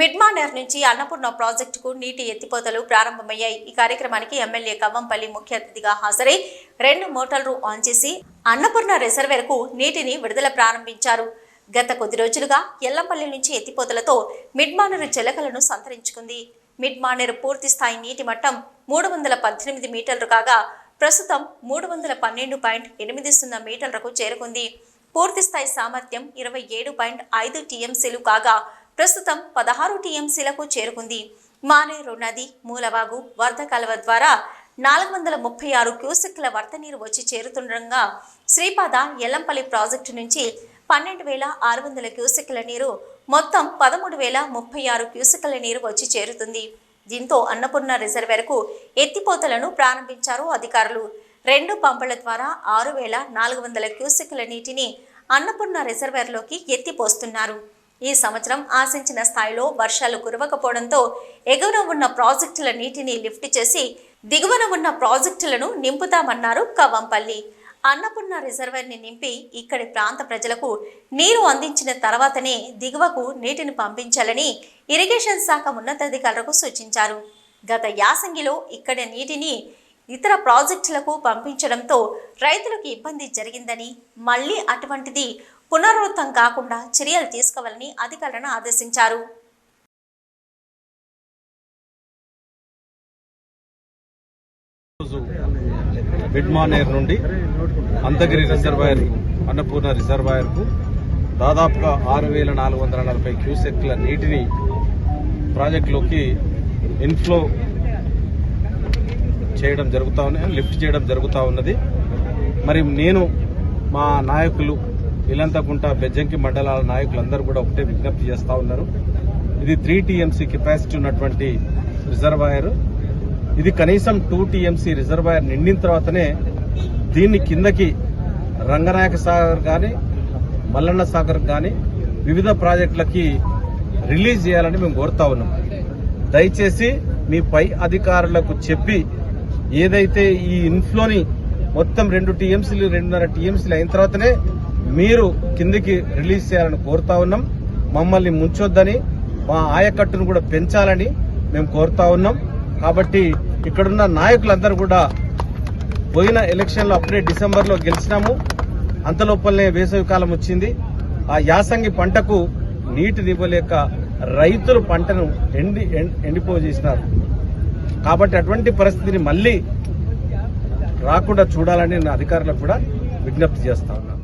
మిడ్మానేర్ నుంచి అన్నపూర్ణ ప్రాజెక్టుకు నీటి ఎత్తిపోతలు ప్రారంభమయ్యాయి. ఈ కార్యక్రమానికి ఎమ్మెల్యే కవ్వంపల్లి ముఖ్య అతిథిగా హాజరై రెండు మోటార్లు ఆన్ చేసి అన్నపూర్ణ రిజర్వేర్కు నీటిని విడుదల ప్రారంభించారు. గత కొద్ది రోజులుగా ఎల్లంపల్లి నుంచి ఎత్తిపోతలతో మిడ్మానర్ చెలకలను సంతరించుకుంది. మిడ్మానేర్ పూర్తి స్థాయి నీటి మట్టం మూడు వందల పద్దెనిమిది మీటర్లు కాగా ప్రస్తుతం మూడు వందల పన్నెండు పాయింట్ ఎనిమిది సున్నా మీటర్లకు చేరుకుంది. పూర్తి స్థాయి సామర్థ్యం ఇరవై ఏడు పాయింట్ ఐదు టీఎంసీలు కాగా ప్రస్తుతం పదహారు టీఎంసీలకు చేరుకుంది. మానేరు నది మూలవాగు వరద కలవ ద్వారా నాలుగు వందల ముప్పై ఆరు క్యూసెక్ల వరద నీరు వచ్చి చేరుతుండగా శ్రీపాద ఎల్లంపల్లి ప్రాజెక్టు నుంచి పన్నెండు వేల ఆరు వందల క్యూసెక్ల నీరు మొత్తం పదమూడు వేల ముప్పై ఆరు క్యూసెక్ల నీరు వచ్చి చేరుతుంది. దీంతో అన్నపూర్ణ రిజర్వేర్కు ఎత్తిపోతలను ప్రారంభించారు అధికారులు. రెండు పంపుల ద్వారా ఆరు వేల నాలుగు వందల క్యూసెక్ల నీటిని అన్నపూర్ణ రిజర్వేర్లోకి ఎత్తిపోస్తున్నారు. ఈ సంవత్సరం ఆశించిన స్థాయిలో వర్షాలు కురవకపోవడంతో ఎగువన ఉన్న ప్రాజెక్టుల నీటిని లిఫ్ట్ చేసి దిగువన ఉన్న ప్రాజెక్టులను నింపుతామన్నారు కవంపల్లి అన్నపూర్ణ రిజర్వర్ని నింపి ఇక్కడి ప్రాంత ప్రజలకు నీరు అందించిన తర్వాతనే దిగువకు నీటిని పంపించాలని ఇరిగేషన్ శాఖ ఉన్నతాధికారులకు సూచించారు. గత యాసంగిలో ఇక్కడ నీటిని ఇతర ప్రాజెక్టులకు పంపించడంతో రైతులకు ఇబ్బంది జరిగిందని మళ్ళీ అటువంటిది పునరావృతం కాకుండా చర్యలు తీసుకోవాలని అధికారులను ఆదేశించారు. బిడ్మానేర్ నుండి అంతగిరి రిజర్వాయర్ అన్నపూర్ణ రిజర్వాయర్కు దాదాపుగా ఆరు వేల నాలుగు వందల నలభై క్యూసెక్ల నీటిని ప్రాజెక్టులోకి ఇన్ఫ్లో చేయడం జరుగుతూ ఉన్నది లిఫ్ట్ చేయడం జరుగుతూ ఉన్నది. మరి నేను మా నాయకులు ఇలంతకుంట బెజ్జంకి మండలాల నాయకులందరూ కూడా ఒకటే విజ్ఞప్తి చేస్తూ ఉన్నారు. ఇది త్రీ టీఎంసీ కెపాసిటీ ఉన్నటువంటి రిజర్వాయర్. ఇది కనీసం టూ టీఎంసీ రిజర్వాయర్ నిండిన తర్వాతనే దీన్ని కిందకి రంగనాయక సాగర్ కానీ మల్లన్న సాగర్ కానీ వివిధ ప్రాజెక్టులకి రిలీజ్ చేయాలని మేము కోరుతా ఉన్నాం. దయచేసి మీ పై అధికారులకు చెప్పి ఏదైతే ఈ ఇన్ఫ్లోని మొత్తం రెండు టీఎంసీలు రెండున్నర టీఎంసీలు అయిన తర్వాతనే మీరు కిందికి రిలీజ్ చేయాలని కోరుతా ఉన్నాం. మమ్మల్ని ముంచొద్దని మా ఆయకట్టును కూడా పెంచాలని మేము కోరుతా ఉన్నాం. కాబట్టి ఇక్కడున్న నాయకులందరూ కూడా పోయిన ఎలక్షన్లో అప్పుడే డిసెంబర్లో గెలిచినాము. అంతలోపలనే వేసవి కాలం వచ్చింది. ఆ యాసంగి పంటకు నీటిని ఇవ్వలేక రైతులు పంటను ఎండి ఎండి- ఎండిపోజేసినారు కాబట్టి అటువంటి పరిస్థితిని మళ్ళీ రాకుండా చూడాలని నా అధికారులకు కూడా విజ్ఞప్తి చేస్తా ఉన్నాను